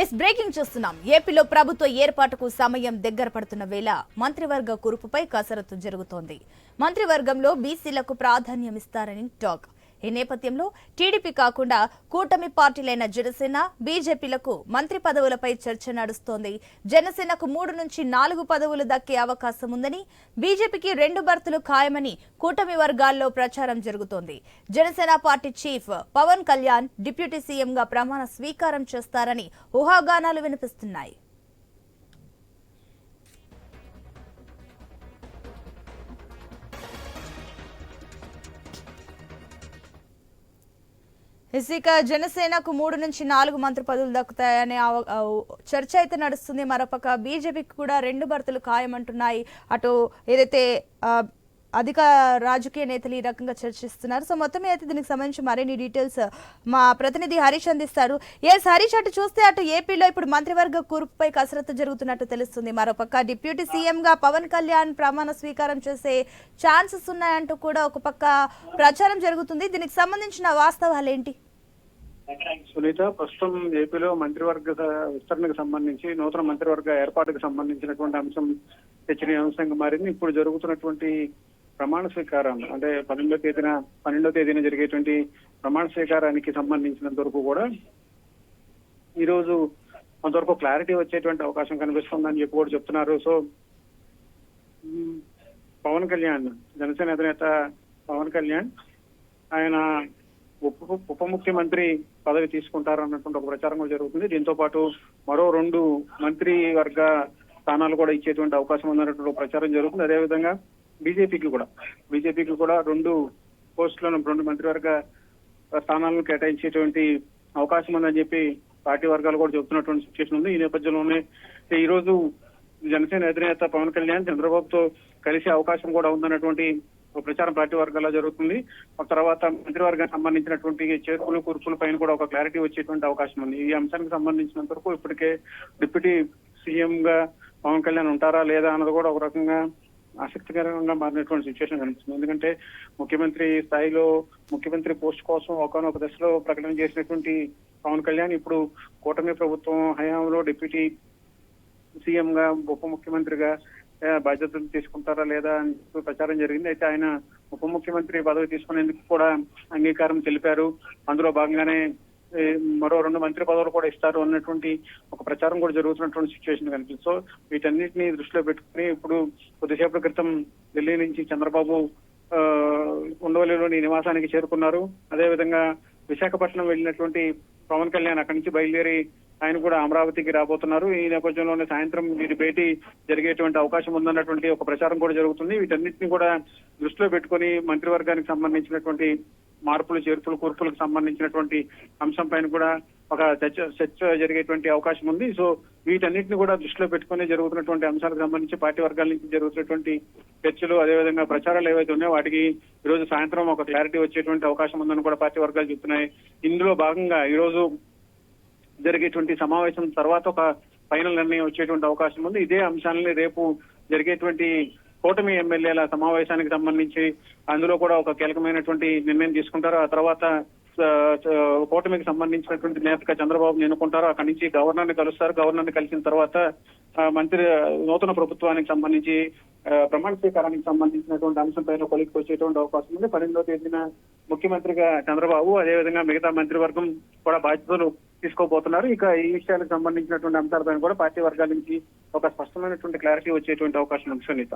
Yes breaking చూస్తున్నాం. ఏపీలో ప్రభుత్వ ఏర్పాటుకు సమయం దగ్గర పడుతున్న వేళ మంత్రివర్గ కురుపుపై కసరత్తు జరుగుతోంది. మంత్రివర్గంలో బీసీలకు ప్రాధాన్యం ఇస్తారని టాక్. ఈ నేపథ్యంలో టీడీపీ కాకుండా కూటమి పార్టీలైన జనసేన బీజేపీలకు మంత్రి పదవులపై చర్చ నడుస్తోంది. జనసేనకు మూడు నుంచి నాలుగు పదవులు దక్కే అవకాశం ఉందని బీజేపీకి రెండు బర్తులు ఖాయమని కూటమి వర్గాల్లో ప్రచారం జరుగుతోంది. Janasena party chief Pawan Kalyan deputy సీఎంగా ప్రమాణ స్వీకారం చేస్తారని ఊహాగానాలు వినిపిస్తున్నాయి. ఇక జనసేనకు మూడు నుంచి నాలుగు మంత్రి పదవులు దక్కుతాయనే చర్చ అయితే నడుస్తుంది. మరొక బీజేపీకి కూడా రెండు భర్తలు ఖాయమంటున్నాయి. అటు ఏదైతే అధిక రాజకీయ నేతలు ఈ రకంగా చర్చిస్తున్నారు. సో మొత్తం అయితే దీనికి సంబంధించి మరిన్ని డీటెయిల్స్ మా ప్రతినిధి హరీష్ అందిస్తారు. ఎస్ హరీష్ అటు చూస్తే అటు ఏపీలో ఇప్పుడు మంత్రివర్గ కూర్పుపై కసరత్తు జరుగుతున్నట్టు తెలుస్తుంది. మరోపక్క డిప్యూటీ సీఎంగా పవన్ కళ్యాణ్ ప్రమాణ స్వీకారం చేసే ఛాన్సెస్ ఉన్నాయంటూ కూడా ఒక పక్క ప్రచారం జరుగుతుంది. దీనికి సంబంధించిన వాస్తవాలు ఏంటి? సునీత. ప్రస్తుతం ఏపీలో మంత్రివర్గ విస్తరణకు సంబంధించి నూతన మంత్రివర్గ ఏర్పాటుకు సంబంధించినటువంటి అంశం చర్చనీయాంశంగా మారింది. ఇప్పుడు జరుగుతున్నటువంటి ప్రమాణ స్వీకారం అంటే పన్నెండో తేదీన పన్నెండో తేదీన జరిగేటువంటి ప్రమాణ స్వీకారానికి సంబంధించినంత వరకు కూడా ఈరోజు కొంతవరకు క్లారిటీ వచ్చేటువంటి అవకాశం కనిపిస్తుందని చెప్పి కూడా చెప్తున్నారు. సో పవన్ కళ్యాణ్ జనసేన అధినేత పవన్ కళ్యాణ్ ఆయన ఉప ఉప ముఖ్యమంత్రి పదవి తీసుకుంటారు అన్నటువంటి ఒక ప్రచారం కూడా జరుగుతుంది. దీంతో పాటు మరో రెండు మంత్రి వర్గ స్థానాలు కూడా ఇచ్చేటువంటి అవకాశం ఉందన్నటువంటి ప్రచారం జరుగుతుంది. అదేవిధంగా బీజేపీకి కూడా. బీజేపీకి కూడా రెండు పోస్టులను రెండు మంత్రివర్గ స్థానాలను కేటాయించేటువంటి అవకాశం ఉందని చెప్పి పార్టీ వర్గాలు కూడా చెబుతున్నటువంటి సిచ్యువేషన్ ఉంది. ఈ నేపథ్యంలోనే ఈ రోజు జనసేన అధినేత పవన్ కళ్యాణ్ చంద్రబాబుతో కలిసే అవకాశం కూడా ఉందన్నటువంటి ఒక ప్రచారం పార్టీ వర్గాల్లో జరుగుతుంది. తర్వాత మంత్రివర్గానికి సంబంధించినటువంటి చేర్పులు కూర్పుల పైన కూడా ఒక క్లారిటీ వచ్చేటువంటి అవకాశం ఉంది. ఈ అంశానికి సంబంధించినంత వరకు ఇప్పటికే డిప్యూటీ సీఎం గా పవన్ కళ్యాణ్ ఉంటారా లేదా అన్నది కూడా ఒక రకంగా ఆసక్తికరంగా మారినటువంటి సిచ్యువేషన్ కనిపిస్తుంది. ఎందుకంటే ముఖ్యమంత్రి స్థాయిలో ముఖ్యమంత్రి పోస్ట్ కోసం ఒకనొక దశలో ప్రకటన చేసినటువంటి పవన్ కళ్యాణ్ ఇప్పుడు కూటమి ప్రభుత్వం హయాంలో డిప్యూటీ సీఎం గా ఉప ముఖ్యమంత్రిగా బాధ్యతలు తీసుకుంటారా లేదా అని ప్రచారం జరిగింది. అయితే ఆయన ఉప ముఖ్యమంత్రి పదవి తీసుకునేందుకు కూడా అంగీకారం తెలిపారు. అందులో భాగంగానే మరో రెండు మంత్రి పదవులు కూడా ఇస్తారు అన్నటువంటి ఒక ప్రచారం కూడా జరుగుతున్నటువంటి సిచ్యువేషన్ కనిపిస్తుంది. సో వీటన్నిటిని దృష్టిలో పెట్టుకుని ఇప్పుడు కొద్దిసేపటి క్రితం ఢిల్లీ నుంచి చంద్రబాబు ఆ, ఉండవల్లిలోని నివాసానికి చేరుకున్నారు. అదేవిధంగా విశాఖపట్నం వెళ్ళినటువంటి పవన్ కళ్యాణ్ అక్కడి నుంచి బయలుదేరి ఆయన కూడా అమరావతికి రాబోతున్నారు. ఈ నేపథ్యంలోనే సాయంత్రం వీరి భేటీ జరిగేటువంటి అవకాశం ఉందన్నటువంటి ఒక ప్రచారం కూడా జరుగుతుంది. వీటన్నిటిని కూడా దృష్టిలో పెట్టుకొని మంత్రివర్గానికి సంబంధించినటువంటి మార్పులు చేర్పులు కూర్పులకు సంబంధించినటువంటి అంశం పైన కూడా ఒక చర్చ చర్చ జరిగేటువంటి అవకాశం ఉంది. సో వీటన్నిటిని కూడా దృష్టిలో పెట్టుకుని జరుగుతున్నటువంటి అంశాలకు సంబంధించి పార్టీ వర్గాల నుంచి జరుగుతున్నటువంటి చర్చలు అదేవిధంగా ప్రచారాలు ఏవైతే ఉన్నాయో వాటికి ఈ రోజు సాయంత్రం ఒక క్లారిటీ వచ్చేటువంటి అవకాశం ఉందని కూడా పార్టీ వర్గాలు చెప్తున్నాయి. ఇందులో భాగంగా ఈ రోజు జరిగేటువంటి సమావేశం తర్వాత ఒక ఫైనల్ నిర్ణయం వచ్చేటువంటి అవకాశం ఉంది. ఇదే అంశాలని రేపు జరిగేటువంటి కూటమి ఎమ్మెల్యేల సమావేశానికి సంబంధించి అందులో కూడా ఒక కీలకమైనటువంటి నిర్ణయం తీసుకుంటారు. ఆ తర్వాత కూటమికి సంబంధించినటువంటి నేతగా చంద్రబాబు ఎన్నుకుంటారు అక్కడి నుంచి గవర్నర్ని కలుస్తారు. గవర్నర్ని కలిసిన తర్వాత ఆ, మంత్రి నూతన ప్రభుత్వానికి సంబంధించి ప్రమాణ స్వీకారానికి సంబంధించినటువంటి అంశం పైన కొలికి వచ్చేటువంటి అవకాశం ఉంది. పన్నెండో తేదీన ముఖ్యమంత్రిగా చంద్రబాబు అదేవిధంగా మిగతా మంత్రివర్గం కూడా బాధ్యతలు తీసుకోబోతున్నారు. ఇక ఈ విషయాలకు సంబంధించినటువంటి అంశాలపైన కూడా పార్టీ వర్గాల నుంచి ఒక స్పష్టమైనటువంటి క్లారిటీ వచ్చేటువంటి అవకాశం ఉంది సునీత.